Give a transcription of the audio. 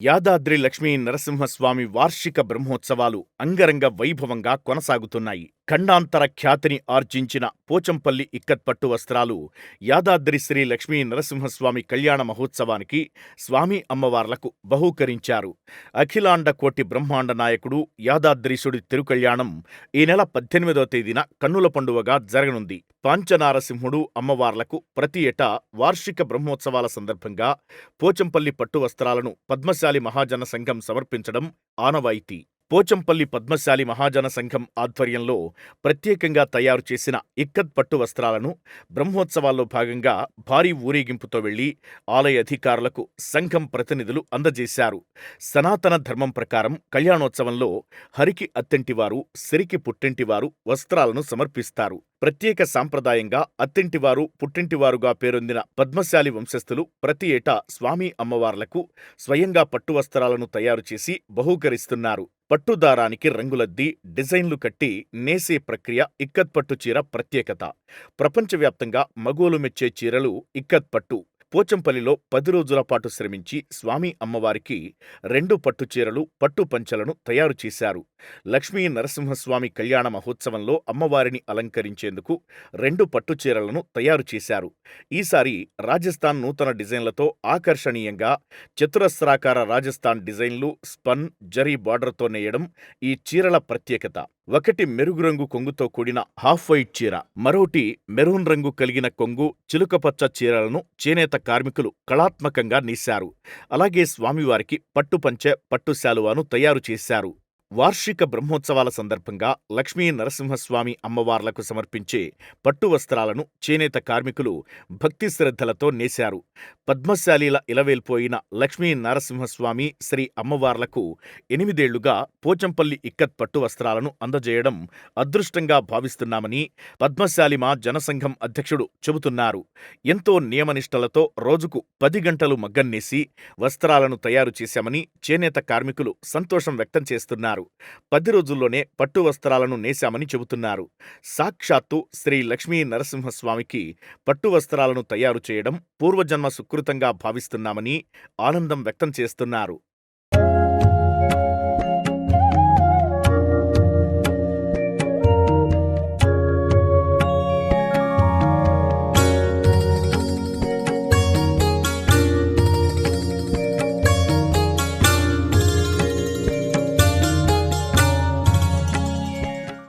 యాదాద్రి లక్ష్మీ నరసింహస్వామి వార్షిక బ్రహ్మోత్సవాలు అంగరంగ వైభవంగా కొనసాగుతున్నాయి. ఖండాంతర ఖ్యాతిని ఆర్జించిన పోచంపల్లి ఇక్కత్ పట్టు వస్త్రాలు యాదాద్రి శ్రీ లక్ష్మీ నరసింహస్వామి కళ్యాణ మహోత్సవానికి స్వామి అమ్మవార్లకు బహూకరించారు. అఖిలాండ కోటి బ్రహ్మాండ నాయకుడు యాదాద్రీశుడి తిరుకళ్యాణం ఈ నెల పద్దెనిమిదవ తేదీన కన్నుల పండువగా జరగనుంది. పాంచనారసింహుడు అమ్మవార్లకు ప్రతి ఏటా వార్షిక బ్రహ్మోత్సవాల సందర్భంగా పోచంపల్లి పట్టు వస్త్రాలను పద్మశాలి మహాజన సంఘం సమర్పించడం ఆనవాయితీ. పోచంపల్లి పద్మశాలి మహాజన సంఘం ఆధ్వర్యంలో ప్రత్యేకంగా తయారు చేసిన ఇక్కత్ పట్టు వస్త్రాలను బ్రహ్మోత్సవాల్లో భాగంగా భారీ ఊరేగింపుతో వెళ్ళి ఆలయ అధికారులకు సంఘం ప్రతినిధులు అందజేశారు. సనాతన ధర్మం ప్రకారం కళ్యాణోత్సవంలో హరికి అత్తింటివారు సిరికి పుట్టింటివారు వస్త్రాలను సమర్పిస్తారు. ప్రత్యేక సాంప్రదాయంగా అత్తింటివారు పుట్టింటివారుగా పేరొందిన పద్మశాలి వంశస్థులు ప్రతి ఏటా స్వామి అమ్మవార్లకు స్వయంగా పట్టు వస్త్రాలను తయారు చేసి బహూకరిస్తున్నారు. పట్టుదారానికి రంగులద్ది డిజైన్లు కట్టి నేసే ప్రక్రియ ఇక్కత్ పట్టు చీర ప్రత్యేకత. ప్రపంచవ్యాప్తంగా మగోలు మెచ్చే చీరలు ఇక్కత్ పట్టు పోచంపల్లిలో పది రోజుల పాటు శ్రమించి స్వామి అమ్మవారికి రెండు పట్టు చీరలు పట్టు పంచలను తయారు చేశారు. లక్ష్మీ నరసింహస్వామి కళ్యాణ మహోత్సవంలో అమ్మవారిని అలంకరించేందుకు రెండు పట్టు చీరలను తయారు చేశారు. ఈసారి రాజస్థాన్ నూతన డిజైన్లతో ఆకర్షణీయంగా చతురస్రాకార రాజస్థాన్ డిజైన్లు స్పన్ జరీ బార్డర్తో నేయడం ఈ చీరల ప్రత్యేకత. ఒకటి మెరుగు రంగు కొంగుతో కూడిన హాఫ్ వైట్ చీర మరోటి మెరూన్ రంగు కలిగిన కొంగు చిలుకపచ్చ చీరలను చేనేత కార్మికులు కళాత్మకంగా నేశారు. అలాగే స్వామివారికి పట్టుపంచె పట్టు శాలువాను తయారు చేశారు. వార్షిక బ్రహ్మోత్సవాల సందర్భంగా లక్ష్మీ నరసింహస్వామి అమ్మవార్లకు సమర్పించే పట్టు వస్త్రాలను చేనేత కార్మికులు భక్తి శ్రద్ధలతో నేశారు. పద్మశాలీల ఇలవేల్పోయిన లక్ష్మీ నరసింహస్వామి శ్రీ అమ్మవార్లకు ఎనిమిదేళ్ళుగా పోచంపల్లి ఇక్కత్ పట్టు వస్త్రాలను అందజేయడం అదృష్టంగా భావిస్తున్నామని పద్మశాలిమ జనసంఘం అధ్యక్షుడు చెబుతున్నారు. ఎంతో నియమనిష్టలతో రోజుకు పది గంటలు మగ్గన్నేసి వస్త్రాలను తయారు చేశామని చేనేత కార్మికులు సంతోషం వ్యక్తం చేస్తున్నారు. పది రోజుల్లోనే పట్టు వస్త్రాలను నేశామని చెబుతున్నారు. సాక్షాత్తు శ్రీ లక్ష్మీ నరసింహస్వామికి పట్టు వస్త్రాలను తయారు చేయడం పూర్వజన్మ సుకృతంగా భావిస్తున్నామని ఆనందం వ్యక్తం చేస్తున్నారు.